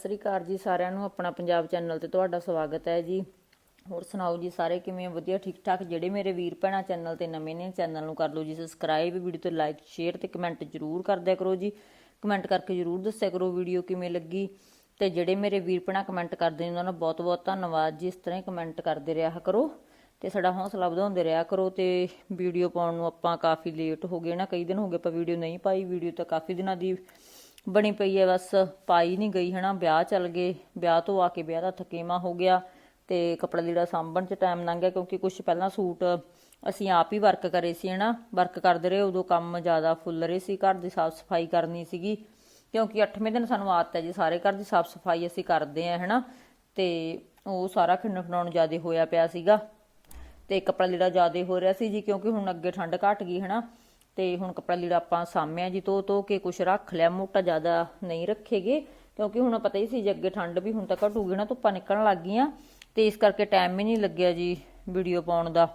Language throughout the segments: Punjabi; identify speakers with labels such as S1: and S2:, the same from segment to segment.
S1: ਸਤਿ ਸ੍ਰੀ ਅਕਾਲ ਜੀ ਸਾਰਿਆਂ ਨੂੰ, ਆਪਣਾ ਪੰਜਾਬ ਚੈਨਲ ਤੇ ਤੁਹਾਡਾ ਸਵਾਗਤ ਹੈ ਜੀ। ਹੋਰ ਸੁਣਾਓ ਜੀ ਸਾਰੇ ਕਿਵੇਂ ਵਧੀਆ ਠੀਕ ਠਾਕ ਜਿਹੜੇ ਮੇਰੇ ਵੀਰ ਭੈਣਾਂ ਚੈਨਲ ਤੇ ਨਵੇਂ ਨੇ, ਚੈਨਲ ਨੂੰ ਕਰ ਲਓ ਜੀ ਸਬਸਕ੍ਰਾਈਬ ਵੀਡੀਓ ਤੇ ਲਾਈਕ ਸ਼ੇਅਰ ਤੇ ਕਮੈਂਟ ਜਰੂਰ ਕਰਦਿਆ ਕਰੋ ਜੀ। ਕਮੈਂਟ ਕਰਕੇ ਜਰੂਰ ਦੱਸਿਆ ਕਰੋ ਵੀਡੀਓ ਕਿਵੇਂ ਲੱਗੀ। ਤੇ ਜਿਹੜੇ ਮੇਰੇ ਵੀਰ ਭੈਣਾਂ ਕਮੈਂਟ ਕਰਦੇ ਨੇ, ਉਹਨਾਂ ਦਾ ਬਹੁਤ ਬਹੁਤ ਧੰਨਵਾਦ ਜੀ। ਇਸ ਤਰ੍ਹਾਂ ਹੀ ਕਮੈਂਟ ਕਰਦੇ ਰਿਹਾ ਕਰੋ ਤੇ ਸਾਡਾ ਹੌਸਲਾ ਵਧਾਉਂਦੇ ਰਿਹਾ ਕਰੋ ਤੇ ਵੀਡੀਓ ਪਾਉਣ ਨੂੰ ਆਪਾਂ ਕਾਫੀ ਲੇਟ ਹੋ ਗਏ ਨਾ, ਕਈ ਦਿਨ ਹੋ ਗਏ ਆਪਾਂ ਵੀਡੀਓ ਨਹੀਂ ਪਾਈ। ਵੀਡੀਓ ਤਾਂ ਕਾਫੀ ਦਿਨਾਂ ਦੀ ਬਣੀ ਪਈ ਹੈ, ਬਸ ਪਾਈ ਨਹੀਂ ਗਈ, ਹਨਾ। ਵਿਆਹ ਚੱਲ ਗਏ। ਵਿਆਹ ਤੋਂ ਆ ਕੇ ਵਿਆਹ ਦਾ ਥਕੇਮਾ ਹੋ ਗਿਆ ਤੇ ਕੱਪੜਾ ਲੀੜਾ ਸਾਂਭਣ ਚ ਟਾਈਮ ਲੰਘ ਗਿਆ ਕਿਉਂਕਿ ਕੁਝ ਪਹਿਲਾਂ ਸੂਟ ਅਸੀਂ ਆਪ ਹੀ ਵਰਕ ਕਰੇ ਸੀ, ਹਨਾ। ਵਰਕ ਕਰਦੇ ਰਹੇ, ਉਦੋਂ ਕੰਮ ਜ਼ਿਆਦਾ ਫੁੱਲ ਰਹੇ ਸੀ। ਘਰ ਦੀ ਸਾਫ਼ ਸਫ਼ਾਈ ਕਰਨੀ ਸੀਗੀ ਕਿਉਂਕਿ 8ਵੇਂ ਦਿਨ ਸਾਨੂੰ ਆਦਤ ਹੈ ਜੀ, ਸਾਰੇ ਘਰ ਦੀ ਸਾਫ਼ ਸਫ਼ਾਈ ਅਸੀਂ ਕਰਦੇ ਆ ਹਨਾ। ਤੇ ਉਹ ਸਾਰਾ ਖਿੰਡ ਖਣਾਉਣ ਜ਼ਿਆਦਾ ਹੋਇਆ ਪਿਆ ਸੀਗਾ ਤੇ ਕੱਪੜਾ ਲੀੜਾ ਜ਼ਿਆਦਾ ਹੋ ਰਿਹਾ ਸੀ ਜੀ ਕਿਉਂਕਿ ਹੁਣ ਅੱਗੇ ਠੰਡ ਘਟ ਗਈ, ਹਨਾ। ਤੇ ਹੁਣ ਕੱਪੜਾ ਲੀੜਾ ਆਪਾਂ ਸਾਂਭਿਆ ਜੀ ਧੋ ਧੋ ਕੇ ਕੁਛ ਰੱਖ ਲਿਆ ਮੋਟਾ ਜ਼ਿਆਦਾ ਨਹੀਂ ਰੱਖੇਗੇ ਕਿਉਂਕਿ ਹੁਣ ਪਤਾ ਹੀ ਸੀ ਜੇ ਅੱਗੇ ਠੰਡ ਵੀ ਹੁਣ ਤਾਂ ਘਟੂਗੀ ਨਾ ਧੁੱਪਾਂ ਨਿਕਲਣ ਲੱਗ ਗਈਆਂ ਤੇ ਇਸ ਕਰਕੇ ਟਾਈਮ ਹੀ ਨਹੀਂ ਲੱਗਿਆ ਜੀ ਵੀਡੀਓ ਪਾਉਣ ਦਾ।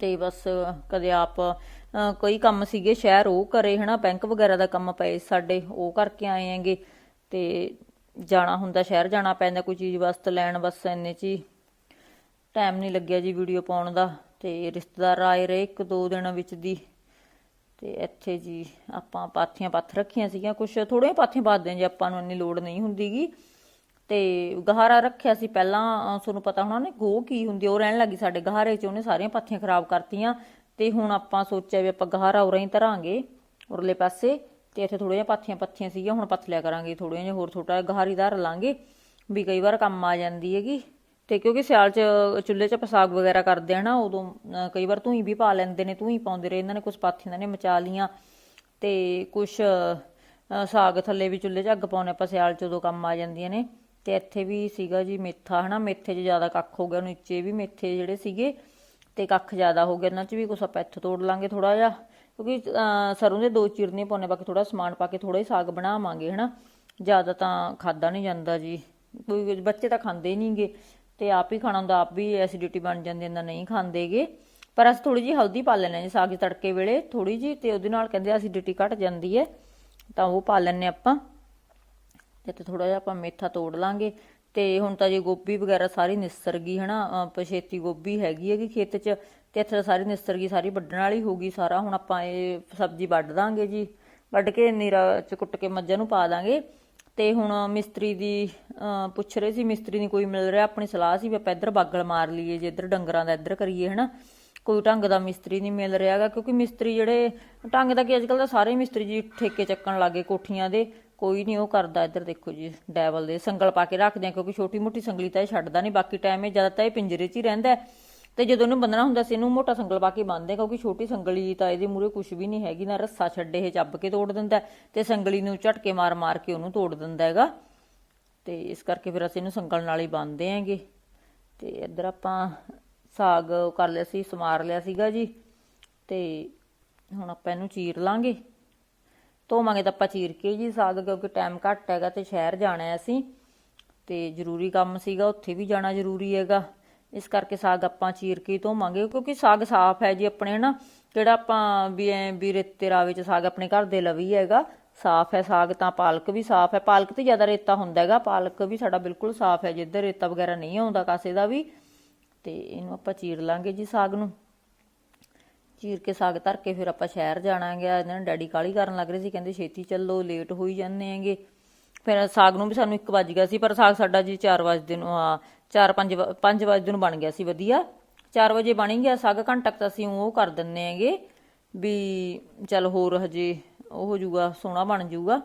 S1: ਤੇ ਬਸ ਕਦੇ ਆਪ ਅ, ਕੋਈ ਕੰਮ ਸੀਗੇ ਸ਼ਹਿਰ ਉਹ ਕਰੇ ਹਨਾ ਬੈਂਕ ਵਗੈਰਾ ਦਾ ਕੰਮ ਪਏ ਸਾਡੇ ਉਹ ਕਰਕੇ ਆਏ ਆਂਗੇ ਤੇ ਜਾਣਾ ਹੁੰਦਾ ਸ਼ਹਿਰ ਜਾਣਾ ਪੈਂਦਾ ਕੋਈ ਚੀਜ਼ ਵਾਸਤੇ ਲੈਣ ਬਸ ਇੰਨੇ ਚ ਹੀ ਟਾਈਮ ਨਹੀਂ ਲੱਗਿਆ ਜੀ ਵੀਡੀਓ ਪਾਉਣ ਦਾ ਤੇ ਰਿਸ਼ਤੇਦਾਰ ਆਏ ਰਹੇ ਇੱਕ ਦੋ ਦਿਨ ਵਿੱਚ ਦੀ। ਤੇ ਇੱਥੇ ਜੀ ਆਪਾਂ ਪਾਥੀਆਂ ਪੱਥ ਰੱਖੀਆਂ ਸੀਗੀਆਂ ਕੁਝ ਥੋੜੀਆਂ ਪਾਥੀਆਂ ਪਾਦੇ ਜੇ ਆਪਾਂ ਨੂੰ ਇੰਨੀ ਲੋੜ ਨਹੀਂ ਹੁੰਦੀਗੀ। ਤੇ ਗਹਾਰਾ ਰੱਖਿਆ ਸੀ ਪਹਿਲਾਂ ਤੁਹਾਨੂੰ ਪਤਾ ਹੋਣਾ ਨੇ ਗੋ ਕੀ ਹੁੰਦੀ ਉਹ ਰਹਿਣ ਲੱਗੀ ਸਾਡੇ ਗਹਾਰੇ 'ਚ, ਉਹਨੇ ਸਾਰੀਆਂ ਪਾਥੀਆਂ ਖਰਾਬ ਕਰਤੀਆਂ। ਤੇ ਹੁਣ ਆਪਾਂ ਸੋਚਿਆ ਵੀ ਆਪਾਂ ਗਹਾਰਾ ਉਰੇ ਹੀ ਧਰਾਂਗੇ, ਉਰਲੇ ਪਾਸੇ, ਤੇ ਇੱਥੇ ਥੋੜੀਆਂ ਪਾਥੀਆਂ ਪੱਥੀਆਂ ਸੀਗੀਆਂ, ਹੁਣ ਪੱਥ ਲਿਆ ਕਰਾਂਗੇ ਥੋੜੀਆਂ ਜਿਹਾ ਹੋਰ ਛੋਟਾ ਜਿਹਾ ਗਹਾਰੀ ਧਰ ਲਾਂਗੇ, ਵੀ ਕਈ ਵਾਰ ਕੰਮ ਆ ਜਾਂਦੀ ਹੈਗੀ। ਤੇ ਕਿਉਂਕਿ ਸਿਆਲ 'ਚ ਚੁੱਲ੍ਹੇ 'ਚ ਆਪਾਂ ਸਾਗ ਵਗੈਰਾ ਕਰਦੇ ਆ ਨਾ ਉਦੋਂ ਕਈ ਵਾਰ ਧੂਈ ਵੀ ਪਾ ਲੈਂਦੇ ਨੇ ਧੂਈ ਪਾਉਂਦੇ ਰਹੇ ਇਹਨਾਂ ਨੇ ਕੁਝ ਪਾਥੀਆਂ ਨੇ ਮਚਾ ਲੀਆਂ ਤੇ ਕੁਝ ਸਾਗ ਥੱਲੇ ਵੀ ਚੁੱਲ੍ਹੇ 'ਚ ਅੱਗ ਪਾਉਣੇ ਆਪਾਂ ਸਿਆਲ 'ਚ ਉਦੋਂ ਕੰਮ ਆ ਜਾਂਦੀਆਂ ਨੇ। ਤੇ ਇੱਥੇ ਵੀ ਸੀਗਾ ਜੀ ਮੇਥਾ ਹਨਾ ਮੇਥੇ 'ਚ ਜ਼ਿਆਦਾ ਕੱਖ ਹੋ ਗਿਆ ਨੀਚੇ ਵੀ ਮੇਥੇ ਜਿਹੜੇ ਸੀਗੇ ਤੇ ਕੱਖ ਜ਼ਿਆਦਾ ਹੋ ਗਿਆ ਇਹਨਾਂ 'ਚ ਵੀ ਕੁਛ ਆਪਾਂ ਇੱਥੋਂ ਤੋੜ ਲਾਂਗੇ ਥੋੜਾ ਜਿਹਾ। ਕਿਉਂਕਿ ਅਹ, ਸਰੋਂ ਦੇ ਦੋ ਚਿਰਨੇ ਪਾਉਣੇ ਬਾਕੀ ਥੋੜਾ ਸਮਾਨ ਪਾ ਕੇ ਥੋੜਾ ਹੀ ਸਾਗ ਬਣਾਵਾਂਗੇ ਹਨਾ। ਜ਼ਿਆਦਾ ਤਾਂ ਖਾਦਾ ਨਹੀਂ ਜਾਂਦਾ ਜੀ। ਬੱਚੇ ਤਾਂ ਖਾਂਦੇ ਹੀ ਨਹੀਂਗੇ ਤੇ ਆਪ ਹੀ ਖਾਣਾ ਹੁੰਦਾ, ਆਪ ਵੀ ਐਸਿਡਿਟੀ ਬਣ ਜਾਂਦੀ ਇਹਨਾਂ ਨਹੀਂ ਖਾਂਦੇਗੇ ਪਰ ਅਸੀਂ ਥੋੜੀ ਜੀ ਹਲਦੀ ਪਾ ਲੈਣੇ ਜੀ, ਸਾਗ ਤੜਕੇ ਵੇਲੇ ਥੋੜੀ ਜੀ ਤੇ ਉਹਦੇ ਨਾਲ ਕਹਿੰਦੇ ਐਸਿਡਿਟੀ ਘਟ ਜਾਂਦੀ ਹੈ, ਤਾਂ ਉਹ ਪਾ ਲੈਣੇ ਆਪਾਂ। ਤੇ ਥੋੜਾ ਜਿਹਾ ਆਪਾਂ ਮੇਥਾ ਤੋੜ ਲਾਂਗੇ। ਤੇ ਹੁਣ ਤਾਂ ਜੇ ਗੋਭੀ ਵਗੈਰਾ ਸਾਰੀ ਨਿਸਰ ਗਈ, ਹਨਾ, ਅਹ ਪਛੇਤੀ ਗੋਭੀ ਹੈਗੀ ਹੈਗੀ ਖੇਤ 'ਚ, ਤੇ ਇੱਥੇ ਤਾਂ ਸਾਰੀ ਨਿਸਰ ਗਈ, ਸਾਰੀ ਵੱਢਣ ਵਾਲੀ ਹੋ ਗਈ ਸਾਰਾ, ਹੁਣ ਆਪਾਂ ਇਹ ਸਬਜ਼ੀ ਵੱਢ ਦਾਂਗੇ ਜੀ। ਵੱਢ ਕੇ ਨੀਰਾ 'ਚ ਕੁੱਟ ਕੇ ਮੱਝਾਂ ਨੂੰ ਪਾ ਦਾਂਗੇ। ਤੇ ਹੁਣ ਮਿਸਤਰੀ ਦੀ ਪੁੱਛ ਰਹੇ ਸੀ, ਮਿਸਤਰੀ ਨਹੀਂ ਕੋਈ ਮਿਲ ਰਿਹਾ, ਆਪਣੀ ਸਲਾਹ ਸੀ ਵੀ ਆਪਾਂ ਇੱਧਰ ਬਾਗਲ ਮਾਰ ਲਈਏ, ਜੇ ਇੱਧਰ ਡੰਗਰਾਂ ਦਾ ਇੱਧਰ ਕਰੀਏ, ਹਨਾ ਕੋਈ ਢੰਗ ਦਾ ਮਿਸਤਰੀ ਨਹੀਂ ਮਿਲ ਰਿਹਾਗਾ, ਕਿਉਂਕਿ ਮਿਸਤਰੀ ਜਿਹੜੇ, ਢੰਗ ਦਾ ਕੀ ਅੱਜਕੱਲ ਤਾਂ ਸਾਰੇ ਮਿਸਤਰੀ ਜੀ ਠੇਕੇ ਚੱਕਣ ਲੱਗੇ ਕੋਠੀਆਂ ਦੇ, ਕੋਈ ਨਹੀਂ ਉਹ ਕਰਦਾ ਇੱਧਰ ਦੇਖੋ ਜੀ, ਡੈਵਲ ਦੇ, ਸੰਗਲ ਪਾ ਕੇ ਰੱਖਦੇ ਆ, ਕਿਉਂਕਿ ਛੋਟੀ ਮੋਟੀ ਸੰਗਲੀ ਤਾਂ ਇਹ ਛੱਡਦਾ ਨਹੀਂ, ਬਾਕੀ ਟਾਈਮ ਇਹ ਜ਼ਿਆਦਾ ਤਾਂ ਇਹ ਪਿੰਜਰੇ 'ਚ ਹੀ ਰਹਿੰਦਾ ਹੈ। ਤੇ ਜਦੋਂ ਇਹਨੂੰ ਬੰਨਣਾ ਹੁੰਦਾ ਸੀ, ਇਹਨੂੰ ਮੋਟਾ ਸੰਗਲ ਪਾ ਕੇ ਬੰਨਦੇ, ਕਿਉਂਕਿ ਛੋਟੀ ਸੰਗਲੀ ਤਾਂ ਇਹਦੇ ਮੂਰੇ ਕੁਝ ਵੀ ਨਹੀਂ ਹੈਗੀ, ਨਾ ਰੱਸਾ ਛੱਡੇ ਇਹ ਚੱਬ ਕੇ ਤੋੜ ਦਿੰਦਾ ਹੈ ਤੇ ਸੰਗਲੀ ਨੂੰ ਝਟਕੇ ਮਾਰ ਮਾਰ ਕੇ ਉਹਨੂੰ ਤੋੜ ਦਿੰਦਾ ਹੈਗਾ। ਤੇ ਇਸ ਕਰਕੇ ਫਿਰ ਅਸੀਂ ਇਹਨੂੰ ਸੰਗਲ ਨਾਲ ਹੀ ਬੰਨਦੇ ਆਂਗੇ ਤੇ ਇੱਧਰ ਆਪਾਂ ਸਾਗ ਕਰ ਲਿਆ ਸੀ, ਸਮਾਰ ਲਿਆ ਸੀਗਾ ਜੀ। ਤੇ ਹੁਣ ਆਪਾਂ ਇਹਨੂੰ ਚੀਰ ਲਾਂਗੇ। ਧੋਵਾਂਗੇ ਤਾਂ ਆਪਾਂ ਚੀਰ ਕੇ ਜੀ ਸਾਗ, ਕਿਉਂਕਿ ਟਾਈਮ ਘੱਟ ਹੈਗਾ ਤੇ ਸ਼ਹਿਰ ਜਾਣਾ ਹੈ ਅਸੀਂ। ਤੇ ਜ਼ਰੂਰੀ ਕੰਮ ਸੀਗਾ, ਉੱਥੇ ਵੀ ਜਾਣਾ ਜ਼ਰੂਰੀ ਹੈਗਾ। ਇਸ ਕਰਕੇ ਸਾਗ ਆਪਾਂ ਚੀਰ ਕੇ ਧੋਵਾਂਗੇ, ਕਿਉਂਕਿ ਸਾਗ ਸਾਫ਼ ਹੈ ਜੀ ਆਪਣੇ, ਹਨਾ? ਜਿਹੜਾ ਆਪਾਂ ਵੀ ਐ ਵੀ ਰੇਤੇ ਰਾਵੇ ਚ ਸਾਗ ਆਪਣੇ ਘਰ ਦੇ ਲਵੀ ਹੈਗਾ, ਸਾਫ਼ ਹੈ ਸਾਗ, ਤਾਂ ਪਾਲਕ ਵੀ ਸਾਫ਼ ਹੈ। ਪਾਲਕ ਤੇ ਜ਼ਿਆਦਾ ਰੇਤਾ ਹੁੰਦਾ ਹੈਗਾ, ਪਾਲਕ ਵੀ ਸਾਡਾ ਬਿਲਕੁਲ ਸਾਫ਼ ਹੈ ਜਿੱਧਰ ਰੇਤਾ ਵਗੈਰਾ ਨਹੀਂ ਆਉਂਦਾ ਕਾਸੇ ਦਾ ਵੀ। ਤੇ ਇਹਨੂੰ ਆਪਾਂ ਚੀਰ ਲਾਂਗੇ ਜੀ ਸਾਗ ਨੂੰ। ਚੀਰ ਕੇ ਸਾਗ ਧਰ ਕੇ ਫਿਰ ਆਪਾਂ ਸ਼ਹਿਰ ਜਾਣਾਂਗੇ ਇਹਨਾਂ ਨੇ ਡੈਡੀ ਕਾਲੀ ਕਰਨ ਲੱਗ ਰਹੇ ਸੀ, ਕਹਿੰਦੇ ਛੇਤੀ ਚੱਲੋ, ਲੇਟ ਹੋਈ ਜਾਂਦੇ ਆਂਗੇ ਫਿਰ ਸਾਗ ਨੂੰ ਵੀ ਸਾਨੂੰ 1 ਵਜ ਗਿਆ ਸੀ, ਪਰ ਸਾਗ ਸਾਡਾ ਜੀ 4 ਵਜੇ ਨੂੰ, ਆ 4 5 5 ਵਜੇ ਨੂੰ ਬਣ ਗਿਆ ਸੀ, ਵਧੀਆ। 4 ਵਜੇ ਬਣ ਗਿਆ, ਸਾਗ ਘੰਟਾ ਕੁ ਅਸੀਂ ਉਹ ਕਰ ਦਿੰਨੇ ਆਂਗੇ ਵੀ ਚੱਲ ਹੋਰ ਹਜੇ ਉਹ ਹੋ ਜਾਊਗਾ ਸੋਹਣਾ ਬਣ ਜਾਊਗਾ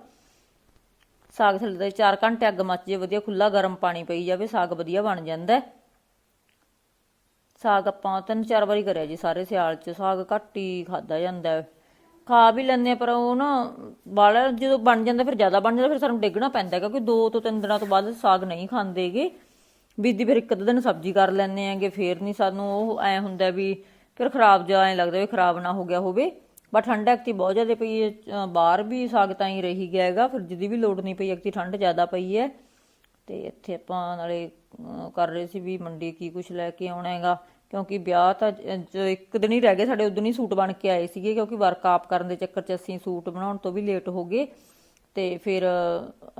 S1: ਸਾਗ ਥੱਲੇ ਦਾ 4 ਘੰਟੇ ਅੱਗ ਮੱਚ ਜੇ, ਵਧੀਆ ਖੁੱਲਾ ਗਰਮ ਪਾਣੀ ਪਈ ਜਾਵੇ, ਸਾਗ ਵਧੀਆ ਬਣ ਜਾਂਦਾ। ਸਾਗ ਆਪਾਂ ਤਿੰਨ ਚਾਰ ਵਾਰੀ ਕਰਿਆ ਜੀ ਸਾਰੇ ਸਿਆਲ ਚ, ਸਾਗ ਘੱਟ ਹੀ ਖਾਦਾ ਜਾਂਦਾ ਖਾ ਵੀ ਲੈਂਦੇ ਆ ਪਰ ਉਹ ਨਾ ਵਾਲਾ ਜਦੋਂ ਬਣ ਜਾਂਦਾ, ਫਿਰ ਜ਼ਿਆਦਾ ਬਣ ਜਾਂਦਾ, ਫਿਰ ਸਾਨੂੰ ਡਿੱਗਣਾ ਪੈਂਦਾ ਕਿਉਂਕਿ ਦੋ ਤੋਂ ਤਿੰਨ ਦਿਨਾਂ ਤੋਂ ਬਾਅਦ ਸਾਗ ਨਹੀਂ ਖਾਂਦੇਗੇ ਬੀਦੀ ਫਿਰ ਇੱਕ ਅੱਧੇ ਦਿਨ ਸਬਜ਼ੀ ਕਰ ਲੈਂਦੇ ਆਂਗੇ, ਫੇਰ ਨਹੀਂ ਸਾਨੂੰ ਉਹ ਐ ਹੁੰਦਾ ਵੀ ਫਿਰ ਖਰਾਬ ਜਿਹਾ ਐ ਲੱਗਦਾ ਵੀ ਖਰਾਬ ਨਾ ਹੋ ਗਿਆ ਹੋਵੇ। ਬਟ ਠੰਡ ਐਕਤੀ ਬਹੁਤ ਜ਼ਿਆਦਾ ਪਈ ਹੈ ਬਾਹਰ ਵੀ ਸਾਗ ਤਾਂ ਹੀ ਰਹੀ ਗਿਆ ਹੈਗਾ ਫਿਰ ਜਿਹਦੀ ਵੀ ਲੋੜ ਨਹੀਂ ਪਈ, ਐਕਤੀ ਠੰਡ ਜ਼ਿਆਦਾ ਪਈ ਹੈ ਤੇ ਇੱਥੇ ਆਪਾਂ ਨਾਲੇ ਕਰ ਰਹੇ ਸੀ ਵੀ ਮੰਡੀ ਕੀ ਕੁਝ ਲੈ ਕੇ ਆਉਣਾ ਹੈਗਾ, ਕਿਉਂਕਿ ਵਿਆਹ ਤਾਂ ਇੱਕ ਦਿਨ ਹੀ ਰਹਿ ਗਏ, ਸਾਡੇ ਉਦੋਂ ਹੀ ਸੂਟ ਬਣ ਕੇ ਆਏ ਸੀਗੇ, ਕਿਉਂਕਿ ਵਰਕ ਆਪ ਕਰਨ ਦੇ ਚੱਕਰ 'ਚ ਅਸੀਂ ਸੂਟ ਬਣਾਉਣ ਤੋਂ ਵੀ ਲੇਟ ਹੋ ਗਏ। ਤੇ ਫਿਰ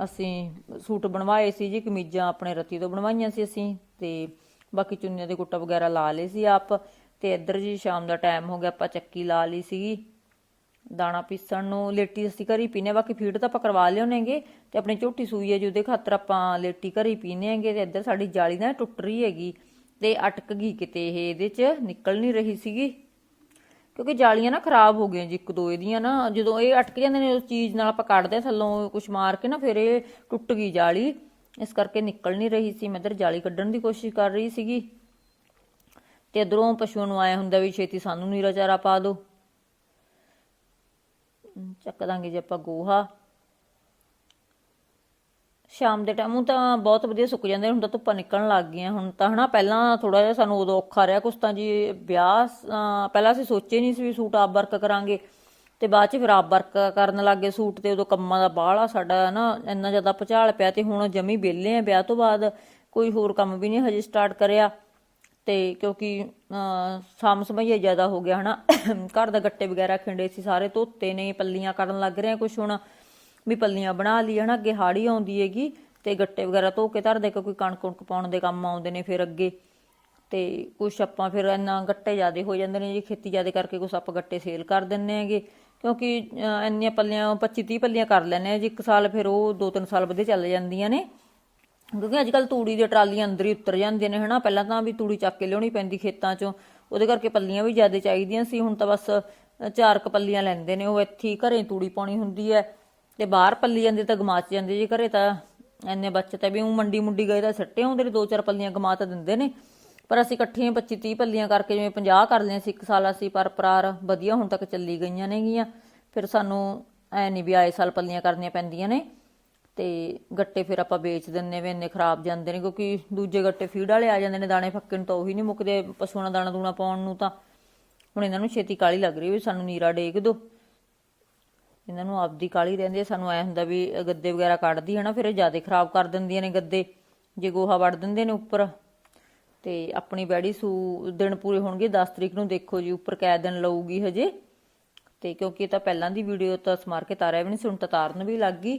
S1: ਅਸੀਂ ਸੂਟ ਬਣਵਾਏ ਸੀ ਜੀ, ਕਮੀਜ਼ਾਂ ਆਪਣੇ ਰਤੀ ਤੋਂ ਬਣਵਾਈਆਂ ਸੀ ਅਸੀਂ ਤੇ ਬਾਕੀ ਚੁੰਨੀਆਂ ਦੇ ਗੁੱਟਾ ਵਗੈਰਾ ਲਾ ਲਏ ਸੀ ਆਪ ਤੇ ਇੱਧਰ ਜੀ ਸ਼ਾਮ ਦਾ ਟਾਈਮ ਹੋ ਗਿਆ, ਆਪਾਂ ਚੱਕੀ ਲਾ ਲਈ ਸੀਗੀ। ਦਾਣਾ ਪੀਸਣ ਨੂੰ ਲੇਟੀ ਅਸੀਂ ਘਰੀ ਪੀਨੇ ਬਾਕੀ ਫੀਡ ਤਾਂ ਆਪਾਂ ਕਰਵਾ ਲਿਓਨੇਗੇ ਤੇ ਆਪਣੀ ਝੋਟੀ ਸੂਈ ਹੈ ਜੀ, ਉਹਦੇ ਖਾਤਰ ਆਪਾਂ ਲੇਟੀ ਘਰੀ ਪੀਨੇ ਹੈਗੇ ਤੇ ਇੱਧਰ ਸਾਡੀ ਜਾਲੀ ਨਾ ਟੁੱਟ ਰਹੀ ਹੈਗੀ ਤੇ ਅਟਕ ਗਈ ਕਿਤੇ, ਇਹ ਇਹਦੇ 'ਚ ਨਿਕਲ ਨਹੀਂ ਰਹੀ ਸੀਗੀ। ਕਿਉਂਕਿ ਜਾਲੀਆਂ ਨਾ ਖਰਾਬ ਹੋ ਗਈਆਂ ਜੀ, ਇੱਕ ਦੋ ਇਹਦੀਆਂ ਨਾ, ਜਦੋਂ ਇਹ ਅਟਕ ਜਾਂਦੇ ਨੇ, ਉਸ ਚੀਜ਼ ਨਾਲ ਆਪਾਂ ਕੱਢਦੇ ਆ ਥੱਲੋਂ ਕੁਝ ਮਾਰ ਕੇ ਨਾ, ਫਿਰ ਇਹ ਟੁੱਟ ਗਈ ਜਾਲੀ। ਇਸ ਕਰਕੇ ਨਿਕਲ ਨਹੀਂ ਰਹੀ ਸੀ, ਮੈਂ ਇੱਧਰ ਜਾਲੀ ਕੱਢਣ ਦੀ ਕੋਸ਼ਿਸ਼ ਕਰ ਰਹੀ ਸੀਗੀ। ਤੇ ਇਧਰੋਂ ਪਸ਼ੂਆਂ ਨੂੰ ਆਇਆ ਹੁੰਦਾ ਵੀ ਛੇਤੀ ਸਾਨੂੰ ਨੀਰਾ ਚਾਰਾ ਪਾ ਦਿਓ। ਚੱਕ ਦਾਂਗੇ ਜੇ ਆਪਾਂ ਗੋਹਾ। ਸ਼ਾਮ ਦੇ ਟਾਈਮ ਤਾਂ ਬਹੁਤ ਵਧੀਆ ਸੁੱਕ ਜਾਂਦੇ ਹੁਣ ਤਾਂ ਧੁੱਪਾਂ ਨਿਕਲਣ ਲੱਗ ਗਈਆਂ ਹੁਣ ਤਾਂ ਹਨਾ ਪਹਿਲਾਂ ਥੋੜਾ ਜਿਹਾ ਸਾਨੂੰ ਉਦੋਂ ਔਖਾ ਰਿਹਾ ਕੁਛ ਤਾਂ ਜੀ ਵਿਆਹ ਪਹਿਲਾਂ ਅਸੀਂ ਸੋਚੇ ਨਹੀਂ ਸੀ ਵੀ ਸੂਟ ਆਪ ਵਰਕ ਕਰਾਂਗੇ ਤੇ ਬਾਅਦ ਚ ਫਿਰ ਆਪ ਵਰਕ ਕਰਨ ਲੱਗੇ ਸੂਟ ਤੇ ਉਦੋਂ ਕੰਮਾਂ ਦਾ ਬਾਹਲਾ ਸਾਡਾ ਨਾ ਇੰਨਾ ਜ਼ਿਆਦਾ ਭੁਚਾਲ ਪਿਆ ਤੇ ਹੁਣ ਜਮੀ ਵਿਹਲੇ ਆ ਵਿਆਹ ਤੋਂ ਬਾਅਦ ਕੋਈ ਹੋਰ ਕੰਮ ਵੀ ਨਹੀਂ ਹਜੇ ਸਟਾਰਟ ਕਰਿਆ ਤੇ ਕਿਉਂਕਿ ਅਹ, ਸਾਮ ਸਮਈਆ ਜ਼ਿਆਦਾ ਹੋ ਗਿਆ ਹਨਾ ਘਰ ਦਾ ਗੱਟੇ ਵਗੈਰਾ ਖਿੰਡੇ ਸੀ ਸਾਰੇ ਧੋਤੇ ਨੇ ਪੱਲੀਆਂ ਕਰਨ ਲੱਗ ਰਹੇ ਆ ਕੁਛ ਹੁਣ ਵੀ ਪੱਲੀਆਂ ਬਣਾ ਲਈ ਹਨਾ ਅੱਗੇ ਹਾੜੀ ਆਉਂਦੀ ਹੈਗੀ ਤੇ ਗੱਟੇ ਵਗੈਰਾ ਧੋ ਕੇ ਧਰਦੇ ਕੋਈ ਕਣਕ ਕੁਣਕ ਪਾਉਣ ਦੇ ਕੰਮ ਆਉਂਦੇ ਨੇ ਫਿਰ ਅੱਗੇ। ਤੇ ਕੁਛ ਆਪਾਂ ਫਿਰ ਇੰਨਾ ਗੱਟੇ ਜ਼ਿਆਦੇ ਹੋ ਜਾਂਦੇ ਨੇ ਜੀ, ਖੇਤੀ ਜ਼ਿਆਦੇ ਕਰਕੇ ਕੁਛ ਆਪਾਂ ਗੱਟੇ ਸੇਲ ਕਰ ਦਿੰਨੇ ਹੈਗੇ। ਕਿਉਂਕਿ ਇੰਨੀਆਂ ਪੱਲੀਆਂ 25 30 ਪੱਲੀਆਂ ਕਰ ਲੈਨੇ ਆ ਜੀ, ਇੱਕ ਸਾਲ ਫਿਰ ਉਹ 2-3 ਸਾਲ ਵਧੀਆ ਚੱਲ ਜਾਂਦੀਆਂ ਨੇ। ਕਿਉਂਕਿ ਅੱਜ ਕੱਲ ਤੂੜੀ ਦੀਆਂ ਟਰਾਲੀਆਂ ਅੰਦਰ ਹੀ ਉਤਰ ਜਾਂਦੀਆਂ ਨੇ, ਹਨਾ? ਪਹਿਲਾਂ ਤਾਂ ਵੀ ਤੂੜੀ ਚੱਕ ਕੇ ਲਿਆਉਣੀ ਪੈਂਦੀ ਖੇਤਾਂ 'ਚੋਂ, ਉਹਦੇ ਕਰਕੇ ਪੱਲੀਆਂ ਵੀ ਜ਼ਿਆਦਾ ਚਾਹੀਦੀਆਂ ਸੀ। ਹੁਣ ਤਾਂ ਬਸ ਚਾਰ ਕ ਪੱਲੀਆਂ ਲੈਂਦੇ ਨੇ, ਉਹ ਇੱਥੇ ਘਰੇ ਤੂੜੀ ਪਾਉਣੀ ਹੁੰਦੀ ਹੈ। ਤੇ ਬਾਹਰ ਪੱਲੀ ਜਾਂਦੀ ਤਾਂ ਗਮਾਚ ਜਾਂਦੀ ਜੀ ਘਰੇ ਤਾਂ ਐਨੇ ਬੱਚਤ ਹੈ ਵੀ ਉਹ ਮੰਡੀ ਮੁੰਡੀ ਗਏ ਤਾਂ ਸੱਟੇ ਆਉਂਦੇ ਨੇ, ਦੋ ਚਾਰ ਪੱਲੀਆਂ ਗਮਾ ਤਾਂ ਦਿੰਦੇ ਨੇ। ਪਰ ਅਸੀਂ ਇਕੱਠੀਆਂ 25 30 ਪੱਲੀਆਂ ਕਰਕੇ ਜਿਵੇਂ 50 ਕਰ ਲਈਆਂ ਸੀ, ਇੱਕ ਸਾਲ ਅਸੀਂ ਪਰ ਪਰਾਰ ਵਧੀਆ ਹੁਣ ਤੱਕ ਚੱਲੀ ਗਈਆਂ ਨੇਗੀਆਂ। ਫਿਰ ਸਾਨੂੰ ਐ ਨਹੀਂ ਵੀ ਆਏ ਸਾਲ ਪੱਲੀਆਂ ਕਰਨੀਆਂ ਪੈਂਦੀਆਂ ਨੇ ਤੇ ਗੱਟੇ ਫਿਰ ਆਪਾਂ ਵੇਚ ਦਿੰਨੇ ਵੇ ਇੰਨੇ ਖਰਾਬ ਜਾਂਦੇ ਨੇ, ਕਿਉਂਕਿ ਦੂਜੇ ਗੱਟੇ ਫੀਡ ਵਾਲੇ ਆ ਜਾਂਦੇ ਨੇ, ਦਾਣੇ ਫੱਕੇ ਨੂੰ ਤਾਂ ਉਹੀ ਨਹੀਂ ਮੁੱਕਦੇ, ਪਸ਼ੂਆਂ ਦਾ ਦਾਣਾ ਦੂਣਾ ਪਾਉਣ ਨੂੰ ਤਾਂ। ਹੁਣ ਇਹਨਾਂ ਨੂੰ ਛੇਤੀ ਕਾਲੀ ਲੱਗ ਰਹੀ ਵੀ ਸਾਨੂੰ ਨੀਰਾ ਡੇਕ ਦੋ ਇਹਨਾਂ ਨੂੰ ਆਪਦੀ ਕਾਲੀ ਰਹਿੰਦੀ ਹੈ ਸਾਨੂੰ ਐ ਹੁੰਦਾ ਵੀ ਗੱਦੇ ਵਗੈਰਾ ਕੱਢਦੀ ਹੈ ਨਾ, ਫਿਰ ਇਹ ਜ਼ਿਆਦਾ ਖਰਾਬ ਕਰ ਦਿੰਦੀਆਂ ਨੇ ਗੱਦੇ, ਜੇ ਗੋਹਾ ਵੜ ਦਿੰਦੇ ਨੇ ਉੱਪਰ। ਤੇ ਆਪਣੀ ਬੈੜੀ ਸੂ, ਦਿਨ ਪੂਰੇ ਹੋਣਗੇ 10 ਤਰੀਕ ਨੂੰ ਦੇਖੋ ਜੀ, ਉੱਪਰ ਕੈ ਦਿਨ ਲਊਗੀ ਹਜੇ। ਤੇ ਕਿਉਂਕਿ ਇਹ ਤਾਂ ਪਹਿਲਾਂ ਦੀ ਵੀਡੀਓ ਤਾਂ ਸਮਾਰ ਕੇ ਤਾਰਿਆ ਵੀ ਨਹੀਂ ਸੁਣ ਤਾਂ ਤਾਰਨ ਵੀ ਲੱਗ ਗਈ।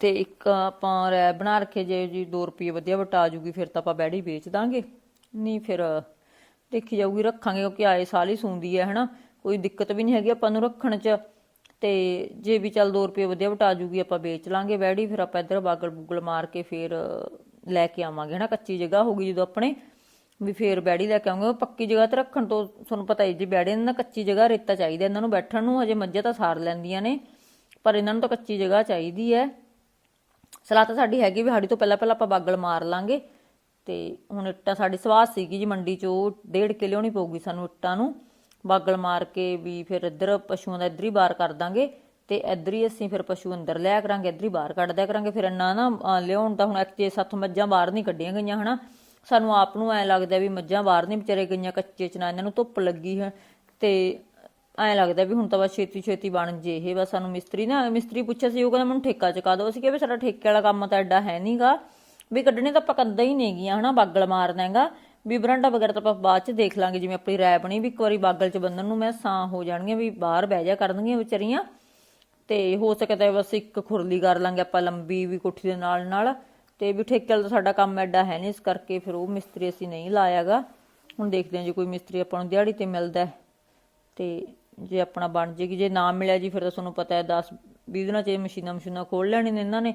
S1: ਤੇ ਇੱਕ ਆਪਾਂ ਰੈ ਬਣਾ ਰੱਖੇ ਜੇ ਜੀ 2 ਰੁਪਏ ਵਧੀਆ ਵਟਾ ਜੂਗੀ, ਫਿਰ ਤਾਂ ਆਪਾਂ ਬੈੜੀ ਵੇਚ ਦਾਂਗੇ। ਨਹੀਂ ਫਿਰ, ਦੇਖੀ ਜਾਊਗੀ, ਰੱਖਾਂਗੇ, ਕਿਉਂਕਿ ਆਏ ਸਾਲ ਹੀ ਸੂੰਦੀ ਹੈ ਹਨਾ। ਕੋਈ ਦਿੱਕਤ ਵੀ ਨਹੀਂ ਹੈਗੀ ਆਪਾਂ ਨੂੰ ਰੱਖਣ 'ਚ। ਤੇ ਜੇ ਵੀ ਚੱਲ 2 ਰੁਪਏ ਵਧੀਆ ਵਟਾ ਜੂਗੀ, ਆਪਾਂ ਵੇਚ ਲਾਂਗੇ ਬੈੜੀ ਫਿਰ ਆਪਾਂ ਇੱਧਰ ਬਾਗਲ ਬੁਗਲ ਮਾਰ ਕੇ ਫਿਰ ਲੈ ਕੇ ਆਵਾਂਗੇ, ਹਨਾ? ਕੱਚੀ ਜਗ੍ਹਾ ਹੋਗੀ ਜਦੋਂ ਆਪਣੇ, ਵੀ ਫੇਰ ਬੈੜੀ ਲੈ ਕੇ ਆਉਂਗੇ ਉਹ ਪੱਕੀ ਜਗ੍ਹਾ ਤੇ ਰੱਖਣ ਤੋਂ ਤੁਹਾਨੂੰ ਪਤਾ ਹੀ, ਜੀ ਬੈੜੇ ਨੂੰ ਨਾ ਕੱਚੀ ਜਗ੍ਹਾ ਰੇਤਾ ਚਾਹੀਦਾ ਇਹਨਾਂ ਨੂੰ ਬੈਠਣ ਨੂੰ, ਹਜੇ ਮੱਝਾਂ ਤਾਂ ਸਾਰ ਲੈਂਦੀਆਂ ਨੇ, ਪਰ ਇਹਨਾਂ ਨੂੰ ਤਾਂ ਕੱਚੀ ਜਗ੍ਹਾ ਚਾਹੀਦੀ ਹੈ। ਸਲਾਹ ਤਾਂ ਸਾਡੀ ਹੈਗੀ ਵੀ ਹਾੜੀ ਤੋਂ ਪਹਿਲਾਂ ਪਹਿਲਾਂ ਆਪਾਂ ਬਾਗਲ ਮਾਰ ਲਾਂਗੇ। ਤੇ ਹੁਣ ਇੱਟਾਂ, ਸਾਡੀ ਸਵਾਸ ਸੀਗੀ ਜੀ ਮੰਡੀ ਚੋਂ ਡੇਢ ਕੇ ਲਿਆਉਣੀ ਪਊਗੀ ਸਾਨੂੰ ਇੱਟਾਂ ਨੂੰ। ਬਾਗਲ ਮਾਰ ਕੇ ਵੀ ਫਿਰ ਇੱਧਰ ਪਸ਼ੂਆਂ ਦਾ ਇੱਧਰ ਹੀ ਬਾਹਰ ਕਰ ਦਾਂਗੇ ਤੇ ਇੱਧਰ ਹੀ ਅਸੀਂ ਫਿਰ ਪਸ਼ੂ ਅੰਦਰ ਲਿਆ ਕਰਾਂਗੇ, ਇੱਧਰ ਹੀ ਬਾਹਰ ਕੱਢ ਦਿਆ ਕਰਾਂਗੇ। ਫਿਰ ਇੰਨਾ ਨਾ ਲਿਆਉਣ ਤਾਂ ਹੁਣ ਐਕਚੁਅਲੀ ਸੱਤ ਮੱਝਾਂ ਬਾਹਰ ਨਹੀਂ ਕੱਢੀਆਂ ਗਈਆਂ, ਹਨਾ। ਸਾਨੂੰ ਆਪ ਨੂੰ ਐ ਲੱਗਦਾ ਵੀ ਮੱਝਾਂ ਬਾਹਰ ਨਹੀਂ ਵਿਚਾਰੇ ਗਈਆਂ, ਕੱਚੇ ਚ ਨਾ ਇਹਨਾਂ ਨੂੰ ਧੁੱਪ ਲੱਗੀ ਹੈ। ਤੇ ਐਂ ਲੱਗਦਾ ਵੀ ਹੁਣ ਤਾਂ ਬਸ ਛੇਤੀ ਛੇਤੀ ਬਣ ਜੇ ਇਹ, ਬਸ ਸਾਨੂੰ ਮਿਸਤਰੀ ਨਾ, ਮਿਸਤਰੀ ਪੁੱਛਿਆ ਸੀ, ਉਹ ਕਹਿੰਦਾ ਮੈਨੂੰ ਠੇਕਾ ਚੁਕਾ ਦਿਓ। ਅਸੀਂ ਕਿਹਾ ਵੀ ਸਾਡਾ ਠੇਕੇ ਵਾਲਾ ਕੰਮ ਤਾਂ ਐਡਾ ਹੈ ਨਹੀਂਗਾ ਵੀ ਕੱਢਣੇ ਤਾਂ ਆਪਾਂ ਕੰਦਾ ਹੀ ਨੇਗੀਆਂ ਹਨਾ, ਬਾਗਲ ਮਾਰਨਾ ਹੈਗਾ। ਵੀ ਬਰਾਂਡਾ ਵਗੈਰਾ ਤਾਂ ਆਪਾਂ ਬਾਅਦ ਚ ਦੇਖ ਲਾਂਗੇ, ਜਿਵੇਂ ਆਪਣੀ ਰੈ ਬਣੀ ਵੀ ਇੱਕ ਵਾਰੀ ਬਾਗਲ ਚ ਬੰਨਣ ਨੂੰ ਮੈਂ ਸਾਂ ਹੋ ਜਾਣਗੀਆਂ ਵੀ ਬਾਹਰ ਬਹਿ ਜਾ ਕਰਨਗੀਆਂ ਵਿਚਾਰੀਆਂ। ਤੇ ਹੋ ਸਕਦਾ ਬਸ ਇੱਕ ਖੁਰਲੀ ਕਰ ਲਾਂਗੇ ਆਪਾਂ ਲੰਬੀ ਵੀ ਕੋਠੀ ਦੇ ਨਾਲ ਨਾਲ। ਤੇ ਵੀ ਠੇਕੇ ਵਾਲਾ ਤਾਂ ਸਾਡਾ ਕੰਮ ਐਡਾ ਹੈ ਨਹੀਂ ਇਸ ਕਰਕੇ ਫਿਰ ਉਹ ਮਿਸਤਰੀ ਅਸੀਂ ਨਹੀਂ ਲਾਇਆਗਾ। ਹੁਣ ਦੇਖਦੇ ਹਾਂ ਜੇ ਕੋਈ ਮਿਸਤਰੀ ਆਪਾਂ ਨੂੰ ਦਿਹਾੜੀ ਤੇ ਮਿਲਦਾ ਤੇ ਜੇ ਆਪਣਾ ਬਣ ਜੇਗੀ, ਜੇ ਨਾ ਮਿਲਿਆ ਜੀ ਫਿਰ ਤਾਂ ਤੁਹਾਨੂੰ ਪਤਾ ਹੈ 10 20 ਦਿਨਾਂ ਚ ਇਹ ਮਸ਼ੀਨਾਂ ਮਸ਼ੀਨਾਂ ਖੋਲ ਲੈਣੀ ਨੇ ਇਹਨਾਂ ਨੇ।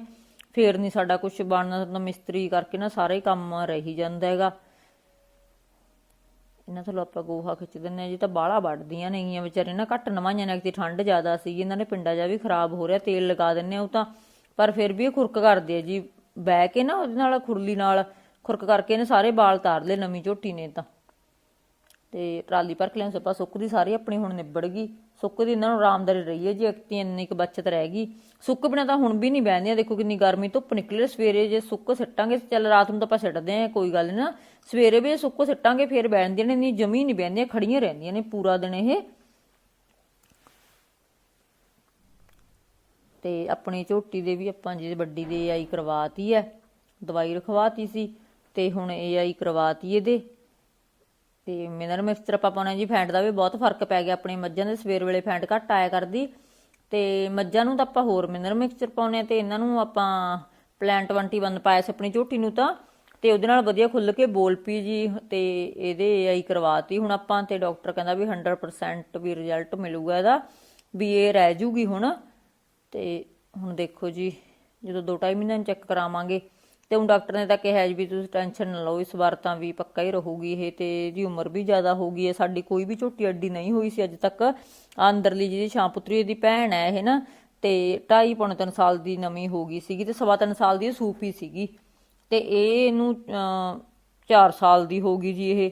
S1: ਫੇਰ ਨਹੀਂ ਸਾਡਾ ਕੁਝ ਬਣਨਾ ਤਾਂ ਮਿਸਤਰੀ ਕਰਕੇ ਨਾ ਸਾਰੇ ਕੰਮ ਰਹੀ ਜਾਂਦਾ ਹੈਗਾ। ਇਹਨਾਂ ਤੋਂ ਆਪਾਂ ਗੋਹਾ ਖਿੱਚ ਦਿੰਨੇ ਆ, ਜੀ ਤਾਂ ਬਾਹਲਾ ਵੱਢਦੀਆਂ ਨੇਗੀਆਂ ਵਿਚਾਰੇ। ਨਾ ਘੱਟ ਨਵਾਈਆਂ ਨੇ ਕਿਤੇ ਠੰਡ ਜ਼ਿਆਦਾ ਸੀ, ਇਹਨਾਂ ਨੇ ਪਿੰਡਾ ਜਾ ਵੀ ਖਰਾਬ ਹੋ ਰਿਹਾ, ਤੇਲ ਲਗਾ ਦਿੰਨੇ ਆ ਉਹ ਤਾਂ। ਪਰ ਫਿਰ ਵੀ ਇਹ ਖੁਰਕ ਕਰਦੇ ਆ ਜੀ, ਬਹਿ ਕੇ ਨਾ ਉਹਦੇ ਨਾਲ, ਖੁਰਲੀ ਨਾਲ, ਖੁਰਕ ਕਰਕੇ ਇਹਨੇ ਸਾਰੇ ਵਾਲ ਤਾਰ ਲਏ ਨਵੀਂ ਝੋਟੀ ਨੇ ਤਾਂ। ਤੇ ਟਰਾਲੀ ਭਰ ਕੇ ਲਿਆਉਂ ਸਪਾ ਸੁੱਕਦੀ ਸਾਰੀ ਆਪਣੀ ਹੁਣ ਨਿਬੜ ਗਈ। ਸੁੱਕ ਦੀ ਇਹਨਾਂ ਨੂੰ ਆਰਾਮਦਾਰੀ ਰਹੀ ਹੈ, ਜੀ ਅਕਤੀ ਇੰਨੀ ਕੁ ਬਚਤ ਰਹਿ ਗਈ। ਸੁੱਕ ਬਿਨਾ ਤਾਂ ਹੁਣ ਵੀ ਨਹੀਂ ਬਹਿੰਦੀਆਂ, ਦੇਖੋ ਕਿੰਨੀ ਗਰਮੀ, ਧੁੱਪ ਨਿਕਲੇ ਸਵੇਰੇ ਜੇ ਸੁੱਕ ਸਿੱਟਾਂਗੇ, ਚੱਲ ਰਾਤ ਨੂੰ ਤਾਂ ਆਪਾਂ ਸਿੱਟਦੇ ਆ ਕੋਈ ਗੱਲ ਨੀ ਨਾ। ਸਵੇਰੇ ਵੀ ਸੁੱਕ ਸਿੱਟਾਂਗੇ, ਫੇਰ ਬਹਿੰਦੀਆਂ ਨੇ ਨਹੀਂ ਜਮੀ ਨਹੀਂ ਬਹਿੰਦੀਆਂ, ਖੜੀਆਂ ਰਹਿੰਦੀਆਂ ਨੇ ਪੂਰਾ ਦਿਨ ਇਹ। ਤੇ ਆਪਣੀ ਝੋਟੀ ਦੇ ਵੀ ਆਪਾਂ ਜੇ ਵੱਡੀ ਦੇ ਆਈ ਕਰਵਾਤੀ ਹੈ, ਦਵਾਈ ਰਖਵਾਤੀ ਸੀ, ਤੇ ਹੁਣ ਇਹ ਆਈ ਕਰਵਾਤੀ ਇਹਦੇ। ਤੇ ਮਿਨਰਲ ਮਿਕਸਚਰ ਆਪਾਂ ਪਾਉਣਾ ਜੀ ਫੈਂਟ ਦਾ ਵੀ ਬਹੁਤ ਫ਼ਰਕ ਪੈ ਗਿਆ, ਆਪਣੀ ਮੱਝਾਂ ਦੇ ਸਵੇਰ ਵੇਲੇ ਫੈਂਟ ਘੱਟ ਆਇਆ ਕਰਦੀ। ਤੇ ਮੱਝਾਂ ਨੂੰ ਤਾਂ ਆਪਾਂ ਹੋਰ ਮਿਨਰਲ ਮਿਕਸਚਰ ਪਾਉਨੇ ਆ ਤੇ ਇਹਨਾਂ ਨੂੰ ਆਪਾਂ ਪਲਾਨ 21 ਪਾਇਆ ਸੀ ਆਪਣੀ ਝੋਟੀ ਨੂੰ ਤਾਂ। ਤੇ ਉਹਦੇ ਨਾਲ ਵਧੀਆ ਖੁੱਲ ਕੇ ਬੋਲ ਪੀ ਜੀ ਤੇ ਇਹਦੇ ਆਈ ਕਰਵਾਤੀ ਹੁਣ ਆਪਾਂ ਤੇ ਡਾਕਟਰ ਕਹਿੰਦਾ ਵੀ 100% ਵੀ ਰਿਜ਼ਲਟ ਮਿਲੂਗਾ ਇਹਦਾ, ਵੀ ਇਹ ਰਹਿ ਜੂਗੀ ਹੁਣ। ਤੇ ਹੁਣ ਦੇਖੋ ਜੀ, ਜਦੋਂ 2.5 ਮਹੀਨਿਆਂ ਨੂੰ ਚੈੱਕ ਕਰਾਵਾਂਗੇ ਤੇ ਹੁਣ ਡਾਕਟਰ ਨੇ ਤਾਂ ਕਿਹਾ ਜੀ ਵੀ ਤੁਸੀਂ ਟੈਨਸ਼ਨ ਨਾ ਲਓ, ਇਸ ਵਾਰ ਤਾਂ ਵੀ ਪੱਕਾ ਹੀ ਰਹੂਗੀ ਇਹ ਤੇ ਇਹਦੀ ਉਮਰ ਵੀ ਜ਼ਿਆਦਾ ਹੋ ਗਈ ਹੈ, ਸਾਡੀ ਕੋਈ ਵੀ ਝੋਟੀ ਅੱਡੀ ਨਹੀਂ ਹੋਈ ਸੀ ਅੱਜ ਤੱਕ। ਆਹ ਅੰਦਰਲੀ ਜਿਹਦੀ ਛਾਂ ਇਹਦੀ ਭੈਣ ਹੈ ਇਹ ਨਾ, ਤੇ 2.5 ਪੌਣੇ 3 ਸਾਲ ਦੀ ਨਵੀਂ ਹੋ ਗਈ ਸੀਗੀ ਤੇ ਸਵਾ ਤਿੰਨ ਸਾਲ ਦੀ ਇਹ ਸੂਪੀ ਸੀਗੀ। ਤੇ ਇਹ ਇਹਨੂੰ 4 ਸਾਲ ਦੀ ਹੋ ਗਈ ਜੀ ਇਹ।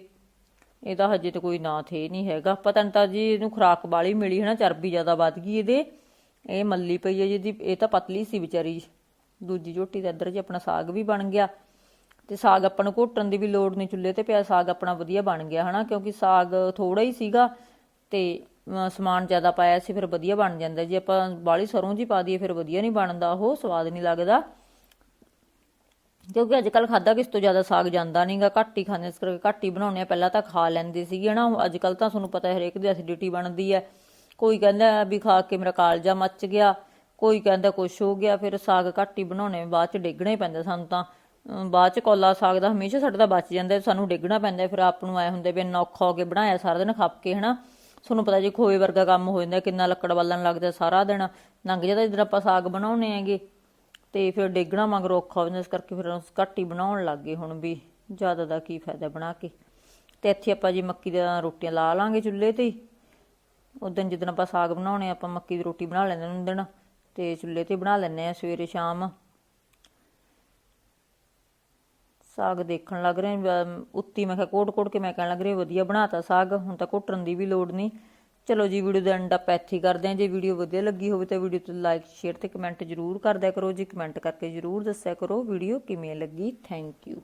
S1: ਇਹਦਾ ਹਜੇ ਤੇ ਕੋਈ ਨਾਂ ਥੇ ਨਹੀਂ ਹੈਗਾ। ਪਤਾ ਨਹੀਂ ਤਾਂ ਜੀ ਇਹਨੂੰ ਖੁਰਾਕ ਵਾਲੀ ਮਿਲੀ ਹੈ ਨਾ, ਚਰਬੀ ਜ਼ਿਆਦਾ ਵੱਧ ਗਈ ਇਹਦੇ। ਇਹ ਮੱਲੀ ਪਈ ਹੈ ਜਿਹਦੀ, ਇਹ ਤਾਂ ਪਤਲੀ ਸੀ ਵਿਚਾਰੀ। ਦੂਜੀ ਝੋਟੀ ਦਾ ਇੱਧਰ ਜੀ ਆਪਣਾ ਸਾਗ ਵੀ ਬਣ ਗਿਆ ਤੇ ਸਾਗ ਆਪਾਂ ਨੂੰ ਘੋਟਣ ਦੀ ਵੀ ਲੋੜ ਨਹੀਂ ਚੁੱਲ੍ਹੇ ਤੇ ਪਿਆ ਸਾਗ ਆਪਣਾ ਵਧੀਆ ਬਣ ਗਿਆ ਹਨਾ? ਕਿਉਂਕਿ ਸਾਗ ਥੋੜਾ ਹੀ ਸੀਗਾ ਤੇ ਅਮ, ਸਮਾਨ ਜ਼ਿਆਦਾ ਪਾਇਆ ਸੀ ਫਿਰ ਵਧੀਆ ਬਣ ਜਾਂਦਾ। ਜੇ ਆਪਾਂ ਬਾਲੀ ਸਰੋਂ ਜੀ ਪਾ ਦਈਏ ਫਿਰ ਵਧੀਆ ਨਹੀਂ ਬਣਦਾ ਉਹ ਸਵਾਦ ਨਹੀਂ ਲੱਗਦਾ। ਕਿਉਂਕਿ ਅੱਜ ਕੱਲ ਖਾਦਾ ਕਿਸ ਤੋਂ ਜ਼ਿਆਦਾ ਸਾਗ ਜਾਂਦਾ ਨਹੀਂਗਾ ਘੱਟ ਹੀ ਖਾਂਦੇ ਇਸ ਕਰਕੇ ਘੱਟ ਹੀ ਬਣਾਉਂਦੇ ਆ। ਪਹਿਲਾਂ ਤਾਂ ਖਾ ਲੈਂਦੇ ਸੀਗੇ ਹਨਾ? ਅੱਜ ਕੱਲ ਤਾਂ ਤੁਹਾਨੂੰ ਪਤਾ ਹੈ ਹਰੇਕ ਦੀ ਐਸਿਡਿਟੀ ਬਣਦੀ ਹੈ। ਕੋਈ ਕਹਿੰਦਾ ਵੀ ਖਾ ਕੇ ਮੇਰਾ ਕਾਲਜਾ ਮੱਚ ਗਿਆ ਕੋਈ ਕਹਿੰਦਾ ਕੁਛ ਹੋ ਗਿਆ ਫਿਰ ਸਾਗ ਘੱਟ ਹੀ ਬਣਾਉਣੇ ਬਾਅਦ ਚ ਡੇਗਣਾ ਹੀ ਪੈਂਦਾ ਸਾਨੂੰ ਤਾਂ। ਬਾਅਦ ਚ ਕੋਲਾ ਸਾਗ ਦਾ ਹਮੇਸ਼ਾ ਸਾਡੇ ਦਾ ਬਚ ਜਾਂਦਾ ਸਾਨੂੰ ਡੇਗਣਾ ਪੈਂਦਾ ਫਿਰ ਆਪ ਨੂੰ ਐ ਹੁੰਦੇ ਵੀ ਇੰਨਾ ਔਖਾ ਹੋ ਕੇ ਬਣਾਇਆ ਸਾਰਾ ਦਿਨ ਖੱਪ ਕੇ ਹਨਾ। ਤੁਹਾਨੂੰ ਪਤਾ ਜੀ ਖੋਏ ਵਰਗਾ ਕੰਮ ਹੋ ਜਾਂਦਾ ਕਿੰਨਾ ਲੱਕੜ ਬਾਲਣ ਲੱਗਦਾ ਸਾਰਾ ਦਿਨ ਲੰਘ ਜਾਂਦਾ ਜਦੋਂ ਆਪਾਂ ਸਾਗ ਬਣਾਉਣੇ ਹੈਗੇ। ਤੇ ਫਿਰ ਡੇਗਣਾ ਮਗਰ ਔਖਾ ਹੋ ਜਾਂਦਾ ਇਸ ਕਰਕੇ ਫਿਰ ਉਸ ਘੱਟ ਹੀ ਬਣਾਉਣ ਲੱਗ ਗਏ ਹੁਣ ਵੀ ਜ਼ਿਆਦਾ ਦਾ ਕੀ ਫਾਇਦਾ ਬਣਾ ਕੇ। ਤੇ ਇੱਥੇ ਆਪਾਂ ਜੀ ਮੱਕੀ ਦੀਆਂ ਰੋਟੀਆਂ ਲਾ ਲਾਂਗੇ ਚੁੱਲ੍ਹੇ ਤੇ ਹੀ। ਉਦੋਂ ਜਿੱਦਣ ਆਪਾਂ ਸਾਗ ਬਣਾਉਣੇ ਆ, ਆਪਾਂ ਮੱਕੀ ਦੀ ਰੋਟੀ ਬਣਾ ਲੈਂਦੇ ਨੇ ਦਿਨ। ਤੇ ਚੁੱਲ੍ਹੇ ਤੇ ਬਣਾ ਲੈਂਦੇ ਆ ਸਵੇਰੇ ਸ਼ਾਮ। ਸਾਗ ਦੇਖਣ ਲੱਗ ਰਹੇ ਉੱਤੀ ਮੈਂ ਕਿਹਾ ਕੋਟ ਕੋਟ ਕੇ ਮੈਂ ਕਹਿਣ ਲੱਗ ਰਿਹਾ ਵਧੀਆ ਬਣਾਤਾ ਸਾਗ, ਹੁਣ ਤਾਂ ਘੁੱਟਣ ਦੀ ਵੀ ਲੋੜ ਨਹੀਂ। ਚਲੋ ਜੀ, ਵੀਡੀਓ ਦਾ ਐਂਡ ਆਪਾਂ ਇੱਥੇ ਹੀ ਕਰਦੇ ਹਾਂ, ਜੇ ਵੀਡੀਓ ਵਧੀਆ ਲੱਗੀ ਹੋਵੇ ਤਾਂ ਵੀਡੀਓ ਤੇ ਲਾਈਕ ਸ਼ੇਅਰ ਤੇ ਕਮੈਂਟ ਜ਼ਰੂਰ ਕਰਦਿਆ ਕਰੋ, ਜੀ ਕਮੈਂਟ ਕਰਕੇ ਜ਼ਰੂਰ ਦੱਸਿਆ ਕਰੋ, ਵੀਡੀਓ ਕਿਵੇਂ ਲੱਗੀ? Thank you